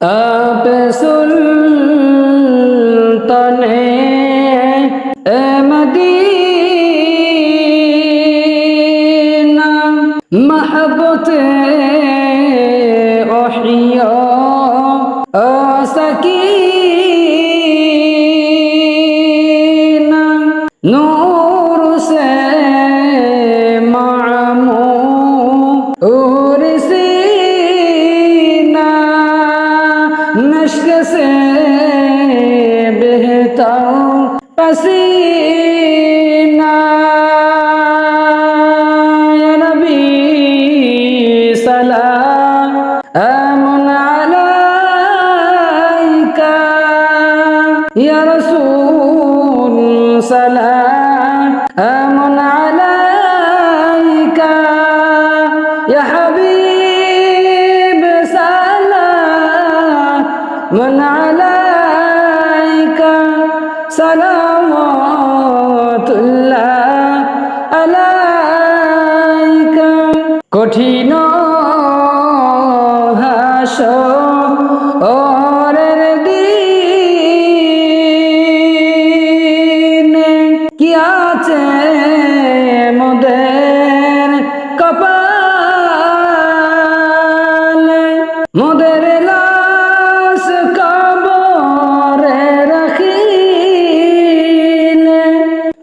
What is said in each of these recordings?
आप सुल्ताने मदीना महबत ओहिया ओ सकीना नूर से मामू তাও পাসিনা। নবী, সালাম আমন আলাইকা। ইয়া রাসূল, সালাম আমন আলাইকা। ইয়া হাবিব, সালাম আমন আলাইকা সালামতুল্লাহ আলাইকা। কঠিন হাস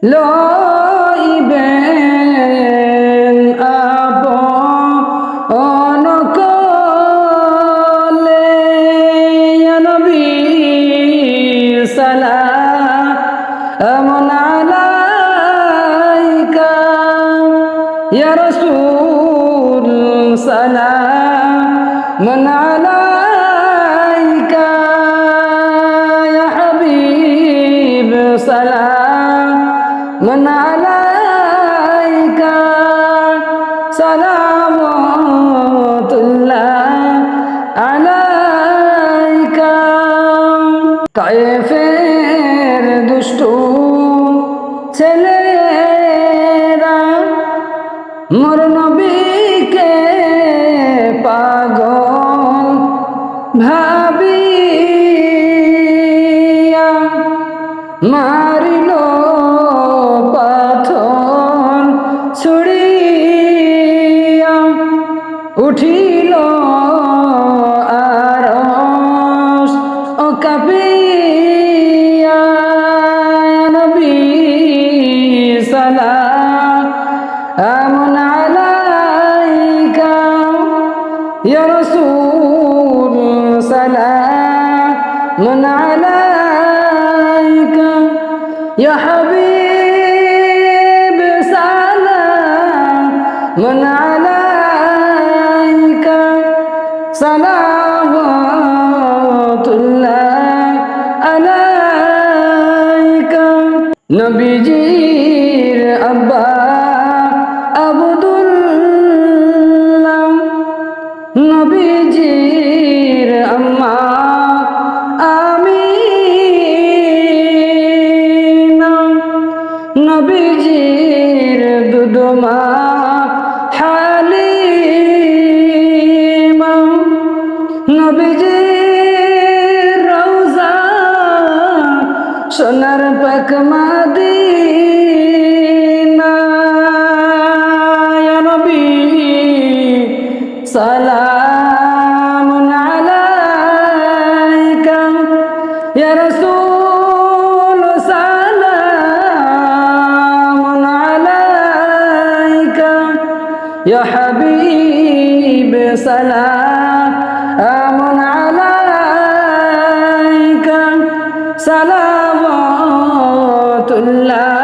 লইবেন আপন কোলে ইয়া নবী সালাম আলাইকা ইয়া রাসূল সালাম আলাইকা ইয়া হাবিব সালাম আলাইকা সালামতুল্লাহ কায়েফের দুষ্টু ছেলেরা মোর নবীকে পাগল ভাবিয়া মারিল উঠিল আর ও কাপিয়া নবী সালাম আমন আলাইকা ইয়া রাসূল সালাম আলাইকা ইয়া নবীজির আব্বা আবদুল্লাহ নবীজির আম্মা আমিনা নবীজির দুদমা হালিমা নবীজির সোনার পাক মাদিনা নবী সালামুন আলাইকা। ইয়া রাসূল সালামুন আলাইকা। ইয়া হাবিব সালামুন আলাইকা সালামতুল্লাহ।